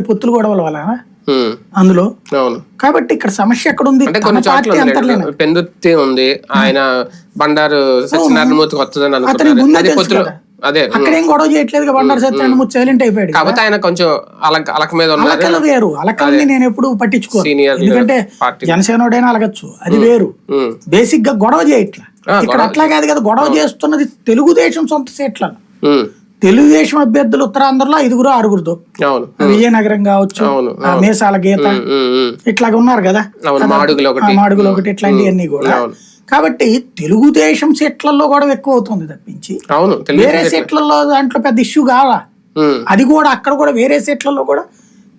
పొత్తులు గొడవల వల్ల అందులో. అవును. కాబట్టి ఇక్కడ సమస్య ఎక్కడ ఉంది అంటే తన కొన్ని చోట్ల పార్టీ అంతర్లేన ఉంది. ఆయన బండారు సత్యనారాయణ మూర్తికి వస్తుందని అది అక్కడేం గొడవ చేయట్లేదు బండారు సత్యాన్ని సైలెంట్ అయిపోయాడు. కాకపోతే ఆయన కొంచెం అలక అలక మీద అలకలు వేరు. అలకల్ని నేను ఎప్పుడు పట్టించుకోను. ఎందుకంటే. జనసేనోడైనా అలగచ్చు. అది వేరు. బేసిక్గా గొడవ చేయట్లా. ఇక్కడ అట్లా కాదు కదా. గొడవ చేస్తున్నది తెలుగుదేశం సొంత సీట్లను. తెలుగుదేశం అభ్యర్థులు ఉత్తరాంధ్రలో ఐదుగురు ఆరుగురుతో. విజయనగరం కావచ్చు మేసాల గీత ఇట్లాగ ఉన్నారు కదా? మాడుగులు ఒకటి. ఇట్లాంటివన్నీ కూడా. కాబట్టి తెలుగుదేశం సీట్లలో కూడా ఎక్కువ అవుతుంది తప్పించి. వేరే సీట్లలో. దాంట్లో పెద్ద ఇష్యూ కావాలా అది కూడా అక్కడ కూడా వేరే సీట్లలో కూడా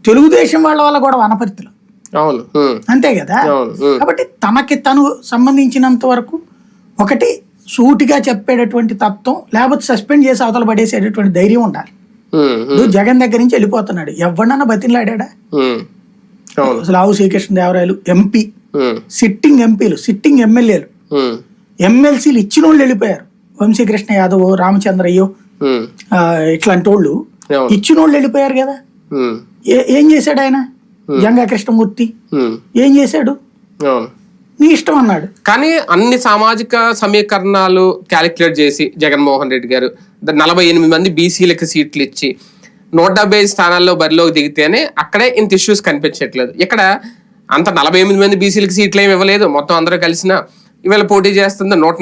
తెలుగుదేశం వాళ్ళ వల్ల కూడా వనపర్తిలో. అవును అంతే కదా? కాబట్టి తనకి తను సంబంధించినంత వరకు ఒకటి సూటిగా చెప్పేటటువంటి తత్వం లేకపోతే సస్పెండ్ చేసి అవతల పడేసేటటువంటి ధైర్యం ఉండాలి. ఇప్పుడు జగన్ దగ్గర నుంచి వెళ్ళిపోతున్నాడు. ఎవరినన్నా బతిలాడా అసలు ఆవు శ్రీకృష్ణదేవరాయలు ఎంపీ సిట్టింగ్ ఎంపీలు సిట్టింగ్ ఎమ్మెల్యేలు ఎమ్మెల్సీలు ఇచ్చిన వాళ్ళు వెళ్ళిపోయారు. వంశీకృష్ణ యాదవ్ రామచంద్రయ్యో ఇట్లాంటి వాళ్ళు ఇచ్చిన వాళ్ళు వెళ్ళిపోయారు కదా. ఏ- చేశాడు ఆయన? జంగా కృష్ణమూర్తి ఏం చేశాడు? నీ ఇష్టం అన్నాడు. కానీ అన్ని సామాజిక సమీకరణాలు క్యాలిక్యులేట్ చేసి జగన్మోహన్ రెడ్డి గారు నలభై ఎనిమిది మంది బీసీలకు సీట్లు ఇచ్చి నూట డెబ్బై ఐదు స్థానాల్లో బరిలోకి దిగితేనే అక్కడే ఇంత ఇష్యూస్ కనిపించట్లేదు. ఇక్కడ అంత నలభై ఎనిమిది మంది బీసీలకు సీట్లు ఏమి ఇవ్వలేదు. మొత్తం అందరూ కలిసిన ఇవాళ పోటీ చేస్తుంది నూట